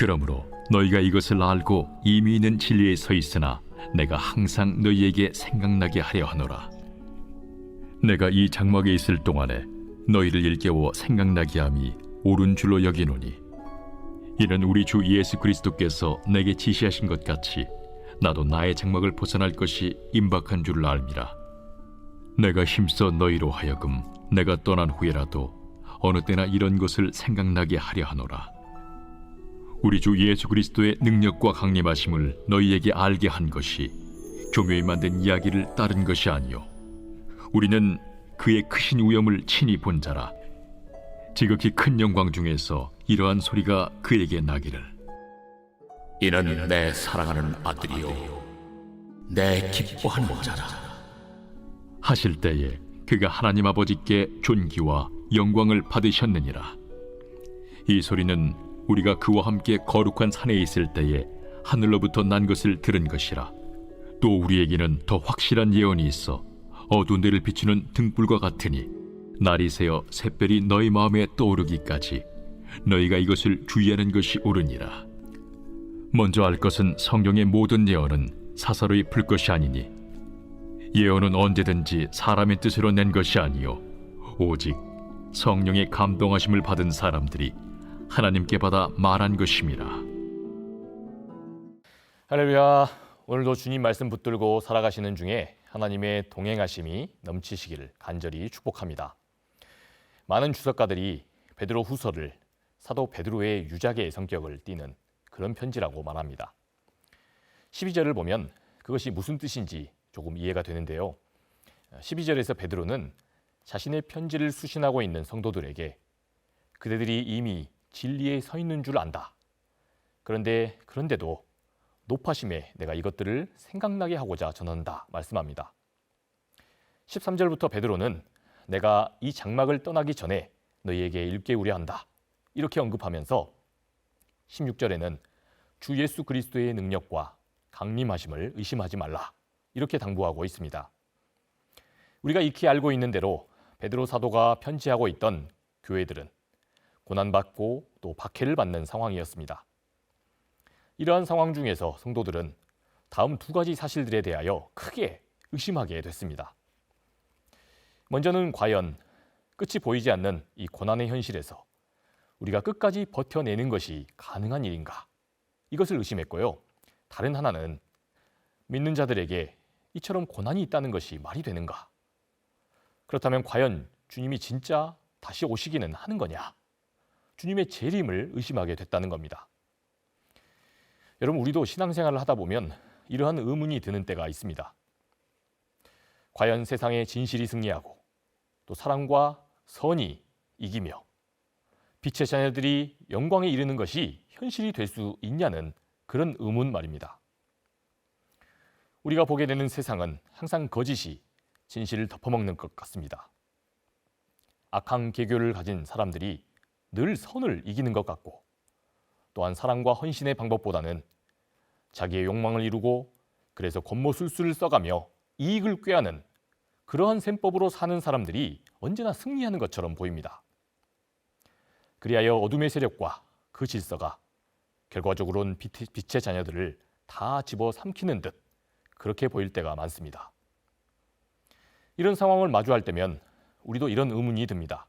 그러므로 너희가 이것을 알고 이미 있는 진리에 서 있으나 내가 항상 너희에게 생각나게 하려 하노라. 내가 이 장막에 있을 동안에 너희를 일깨워 생각나게 함이 옳은 줄로 여기노니 이는 우리 주 예수 그리스도께서 내게 지시하신 것 같이 나도 나의 장막을 벗어날 것이 임박한 줄을 알미라. 내가 힘써 너희로 하여금 내가 떠난 후에라도 어느 때나 이런 것을 생각나게 하려 하노라. 우리 주 예수 그리스도의 능력과 강림하심을 너희에게 알게 한 것이 교묘히 만든 이야기를 따른 것이 아니요. 우리는 그의 크신 위엄을 친히 본 자라 지극히 큰 영광 중에서 이러한 소리가 그에게 나기를. 이는 내 사랑하는 아들이요. 내 기뻐하는 자라. 하실 때에 그가 하나님 아버지께 존귀와 영광을 받으셨느니라. 이 소리는 우리가 그와 함께 거룩한 산에 있을 때에 하늘로부터 난 것을 들은 것이라. 또 우리에게는 더 확실한 예언이 있어 어두운 데를 비추는 등불과 같으니 날이 새어 샛별이 너희 마음에 떠오르기까지 너희가 이것을 주의하는 것이 옳으니라. 먼저 알 것은 성경의 모든 예언은 사사로이 풀 것이 아니니 예언은 언제든지 사람의 뜻으로 낸 것이 아니요 오직 성령의 감동하심을 받은 사람들이 하나님께 받아 말한 것임이라 할렐루야. 오늘도 주님 말씀 붙들고 살아가시는 중에 하나님의 동행하심이 넘치시기를 간절히 축복합니다. 많은 주석가들이 베드로 후서를 사도 베드로의 유작의 성격을 띠는 그런 편지라고 말합니다. 12절을 보면 그것이 무슨 뜻인지 조금 이해가 되는데요. 12절에서 베드로는 자신의 편지를 수신하고 있는 성도들에게 그대들이 이미 진리에 서 있는 줄 안다. 그런데 그런데도 높아심에 내가 이것들을 생각나게 하고자 전한다 말씀합니다. 13절부터 베드로는 내가 이 장막을 떠나기 전에 너희에게 일깨우려 한다. 이렇게 언급하면서 16절에는 주 예수 그리스도의 능력과 강림하심을 의심하지 말라. 이렇게 당부하고 있습니다. 우리가 익히 알고 있는 대로 베드로 사도가 편지하고 있던 교회들은 고난받고 또 박해를 받는 상황이었습니다. 이러한 상황 중에서 성도들은 다음 두 가지 사실들에 대하여 크게 의심하게 됐습니다. 먼저는 과연 끝이 보이지 않는 이 고난의 현실에서 우리가 끝까지 버텨내는 것이 가능한 일인가? 이것을 의심했고요. 다른 하나는 믿는 자들에게 이처럼 고난이 있다는 것이 말이 되는가? 그렇다면 과연 주님이 진짜 다시 오시기는 하는 거냐? 주님의 재림을 의심하게 됐다는 겁니다. 여러분 우리도 신앙생활을 하다 보면 이러한 의문이 드는 때가 있습니다. 과연 세상의 진실이 승리하고 또 사랑과 선이 이기며 빛의 자녀들이 영광에 이르는 것이 현실이 될 수 있냐는 그런 의문 말입니다. 우리가 보게 되는 세상은 항상 거짓이 진실을 덮어먹는 것 같습니다. 악한 계교를 가진 사람들이 늘 선을 이기는 것 같고 또한 사랑과 헌신의 방법보다는 자기의 욕망을 이루고 그래서 겉모술수를 써가며 이익을 꾀하는 그러한 셈법으로 사는 사람들이 언제나 승리하는 것처럼 보입니다. 그리하여 어둠의 세력과 그 질서가 결과적으로는 빛의 자녀들을 다 집어 삼키는 듯 그렇게 보일 때가 많습니다. 이런 상황을 마주할 때면 우리도 이런 의문이 듭니다.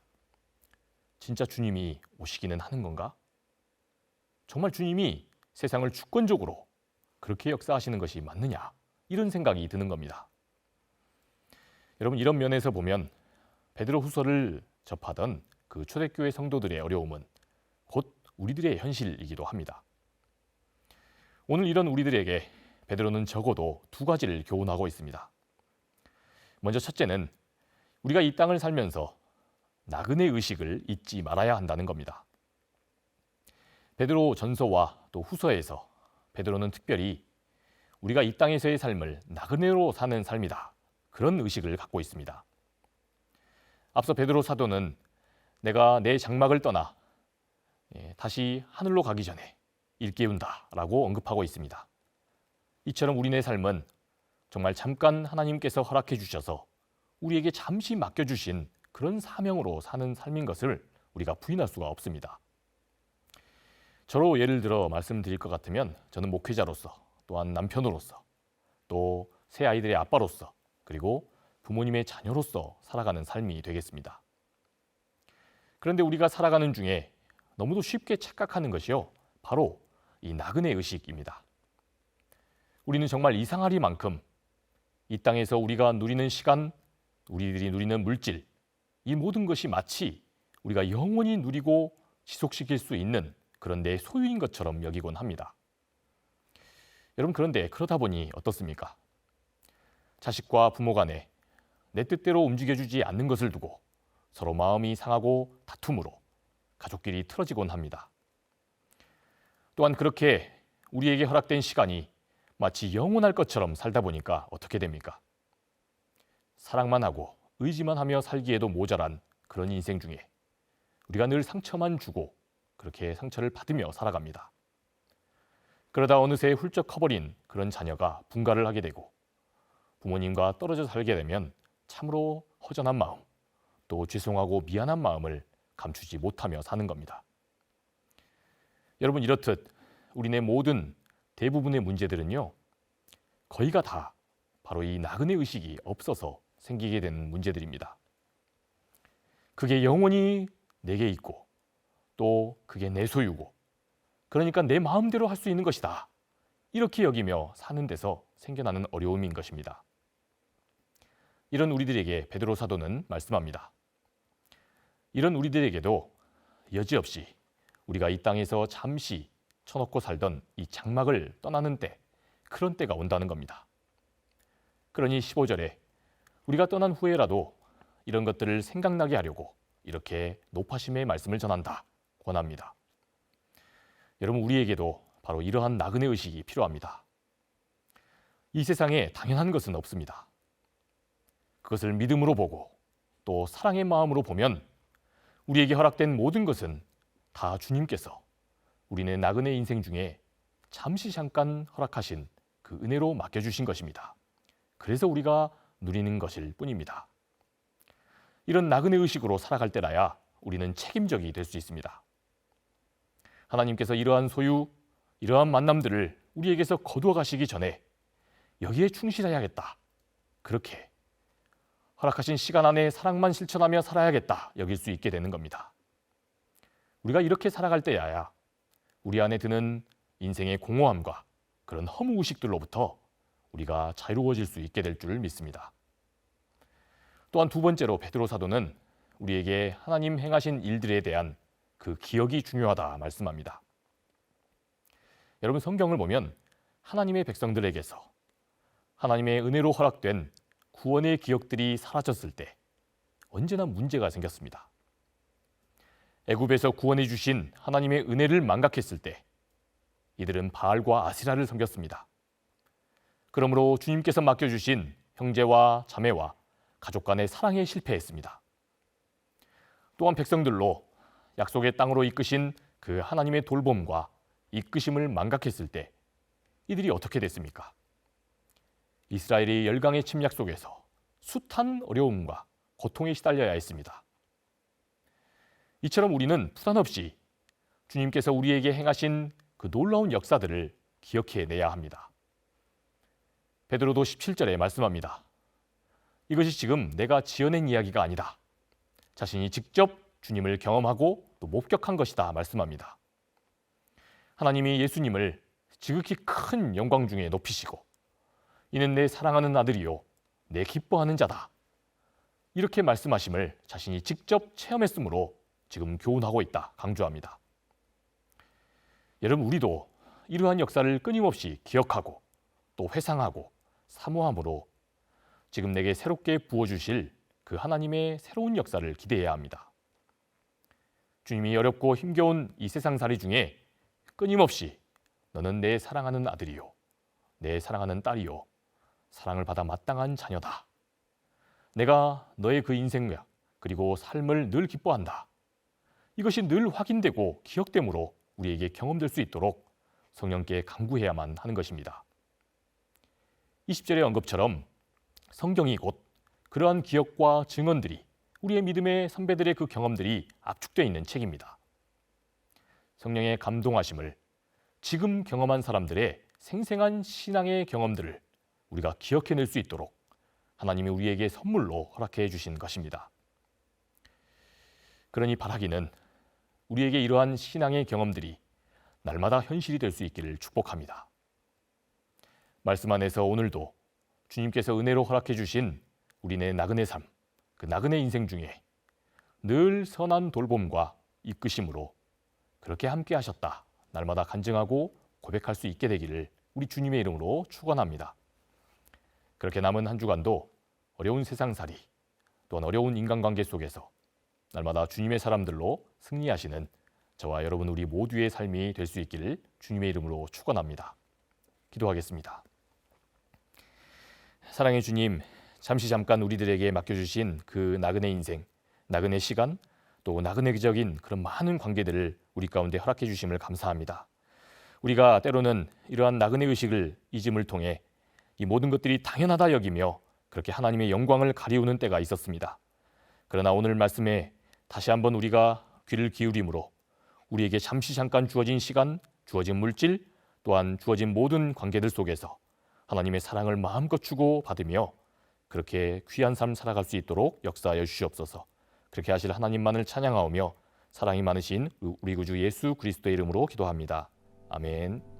진짜 주님이 오시기는 하는 건가? 정말 주님이 세상을 주권적으로 그렇게 역사하시는 것이 맞느냐? 이런 생각이 드는 겁니다. 여러분 이런 면에서 보면 베드로 후서를 접하던 그 초대교회 성도들의 어려움은 곧 우리들의 현실이기도 합니다. 오늘 이런 우리들에게 베드로는 적어도 두 가지를 교훈하고 있습니다. 먼저 첫째는 우리가 이 땅을 살면서 나그네 의식을 잊지 말아야 한다는 겁니다. 베드로 전서와 또 후서에서 베드로는 특별히 우리가 이 땅에서의 삶을 나그네로 사는 삶이다. 그런 의식을 갖고 있습니다. 앞서 베드로 사도는 내가 내 장막을 떠나 예, 다시 하늘로 가기 전에 일깨운다라고 언급하고 있습니다. 이처럼 우리네 삶은 정말 잠깐 하나님께서 허락해 주셔서 우리에게 잠시 맡겨 주신 그런 사명으로 사는 삶인 것을 우리가 부인할 수가 없습니다. 저로 예를 들어 말씀드릴 것 같으면 저는 목회자로서 또한 남편으로서 또 새 아이들의 아빠로서 그리고 부모님의 자녀로서 살아가는 삶이 되겠습니다. 그런데 우리가 살아가는 중에 너무도 쉽게 착각하는 것이요. 바로 이 나그네 의식입니다. 우리는 정말 이상하리만큼 이 땅에서 우리가 누리는 시간, 우리들이 누리는 물질, 이 모든 것이 마치 우리가 영원히 누리고 지속시킬 수 있는 그런 내 소유인 것처럼 여기곤 합니다. 여러분 그런데 그러다 보니 어떻습니까? 자식과 부모 간에 내 뜻대로 움직여주지 않는 것을 두고 서로 마음이 상하고 다툼으로 가족끼리 틀어지곤 합니다. 또한 그렇게 우리에게 허락된 시간이 마치 영원할 것처럼 살다 보니까 어떻게 됩니까? 사랑만 하고 의지만 하며 살기에도 모자란 그런 인생 중에 우리가 늘 상처만 주고 그렇게 상처를 받으며 살아갑니다. 그러다 어느새 훌쩍 커버린 그런 자녀가 분가를 하게 되고 부모님과 떨어져 살게 되면 참으로 허전한 마음, 또 죄송하고 미안한 마음을 감추지 못하며 사는 겁니다. 여러분 이렇듯 우리네 모든 대부분의 문제들은요. 거의가 다 바로 이 나그네 의식이 없어서 생기게 되는 문제들입니다. 그게 영원히 내게 있고 또 그게 내 소유고 그러니까 내 마음대로 할 수 있는 것이다. 이렇게 여기며 사는 데서 생겨나는 어려움인 것입니다. 이런 우리들에게 베드로 사도는 말씀합니다. 이런 우리들에게도 여지없이 우리가 이 땅에서 잠시 쳐놓고 살던 이 장막을 떠나는 때 그런 때가 온다는 겁니다. 그러니 15절에 우리가 떠난 후에라도 이런 것들을 생각나게 하려고 이렇게 높아심의 말씀을 전한다 권합니다. 여러분 우리에게도 바로 이러한 나그네 의식이 필요합니다. 이 세상에 당연한 것은 없습니다. 그것을 믿음으로 보고 또 사랑의 마음으로 보면 우리에게 허락된 모든 것은 다 주님께서 우리네 나그네 인생 중에 잠시 잠깐 허락하신 그 은혜로 맡겨주신 것입니다. 그래서 우리가 누리는 것일 뿐입니다. 이런 나그네 의식으로 살아갈 때라야 우리는 책임적이 될 수 있습니다. 하나님께서 이러한 소유, 이러한 만남들을 우리에게서 거두어 가시기 전에 여기에 충실해야겠다. 그렇게 허락하신 시간 안에 사랑만 실천하며 살아야겠다. 여길 수 있게 되는 겁니다. 우리가 이렇게 살아갈 때야야 우리 안에 드는 인생의 공허함과 그런 허무 의식들로부터 우리가 자유로워질 수 있게 될 줄 믿습니다. 또한 두 번째로 베드로 사도는 우리에게 하나님 행하신 일들에 대한 그 기억이 중요하다 말씀합니다. 여러분 성경을 보면 하나님의 백성들에게서 하나님의 은혜로 허락된 구원의 기억들이 사라졌을 때 언제나 문제가 생겼습니다. 애굽에서 구원해 주신 하나님의 은혜를 망각했을 때 이들은 바알과 아시라를 섬겼습니다. 그러므로 주님께서 맡겨 주신 형제와 자매와 가족 간의 사랑에 실패했습니다. 또한 백성들로 약속의 땅으로 이끄신 그 하나님의 돌봄과 이끄심을 망각했을 때 이들이 어떻게 됐습니까? 이스라엘이 열강의 침략 속에서 숱한 어려움과 고통에 시달려야 했습니다. 이처럼 우리는 부담 없이 주님께서 우리에게 행하신 그 놀라운 역사들을 기억해 내야 합니다. 베드로도 17절에 말씀합니다. 이것이 지금 내가 지어낸 이야기가 아니다. 자신이 직접 주님을 경험하고 또 목격한 것이다 말씀합니다. 하나님이 예수님을 지극히 큰 영광 중에 높이시고 이는 내 사랑하는 아들이요 내 기뻐하는 자다. 이렇게 말씀하심을 자신이 직접 체험했으므로 지금 교훈하고 있다 강조합니다. 여러분 우리도 이러한 역사를 끊임없이 기억하고 또 회상하고 사모함으로 지금 내게 새롭게 부어 주실 그 하나님의 새로운 역사를 기대해야 합니다. 주님이 어렵고 힘겨운 이 세상살이 중에 끊임없이 너는 내 사랑하는 아들이요 내 사랑하는 딸이요 사랑을 받아 마땅한 자녀다. 내가 너의 그 인생과 그리고 삶을 늘 기뻐한다. 이것이 늘 확인되고 기억되므로 우리에게 경험될 수 있도록 성령께 강구해야만 하는 것입니다. 20절의 언급처럼 성경이 곧 그러한 기억과 증언들이 우리의 믿음의 선배들의 그 경험들이 압축되어 있는 책입니다. 성령의 감동하심을 지금 경험한 사람들의 생생한 신앙의 경험들을 우리가 기억해낼 수 있도록 하나님이 우리에게 선물로 허락해 주신 것입니다. 그러니 바라기는 우리에게 이러한 신앙의 경험들이 날마다 현실이 될 수 있기를 축복합니다. 말씀 안에서 오늘도 주님께서 은혜로 허락해 주신 우리네 나그네 삶, 그 나그네 인생 중에 늘 선한 돌봄과 이끄심으로 그렇게 함께 하셨다. 날마다 간증하고 고백할 수 있게 되기를 우리 주님의 이름으로 축원합니다. 그렇게 남은 한 주간도 어려운 세상살이 또한 어려운 인간관계 속에서 날마다 주님의 사람들로 승리하시는 저와 여러분 우리 모두의 삶이 될 수 있기를 주님의 이름으로 축원합니다. 기도하겠습니다. 사랑의 주님, 잠시 잠깐 우리들에게 맡겨주신 그 나그네 인생, 나그네 시간, 또 나그네적인 그런 많은 관계들을 우리 가운데 허락해 주심을 감사합니다. 우리가 때로는 이러한 나그네 의식을 잊음을 통해 이 모든 것들이 당연하다 여기며 그렇게 하나님의 영광을 가리우는 때가 있었습니다. 그러나 오늘 말씀에 다시 한번 우리가 귀를 기울임으로 우리에게 잠시 잠깐 주어진 시간, 주어진 물질, 또한 주어진 모든 관계들 속에서 하나님의 사랑을 마음껏 주고 받으며 그렇게 귀한 삶 살아갈 수 있도록 역사하여 주시옵소서. 그렇게 하실 하나님만을 찬양하오며 사랑이 많으신 우리 구주 예수 그리스도의 이름으로 기도합니다. 아멘.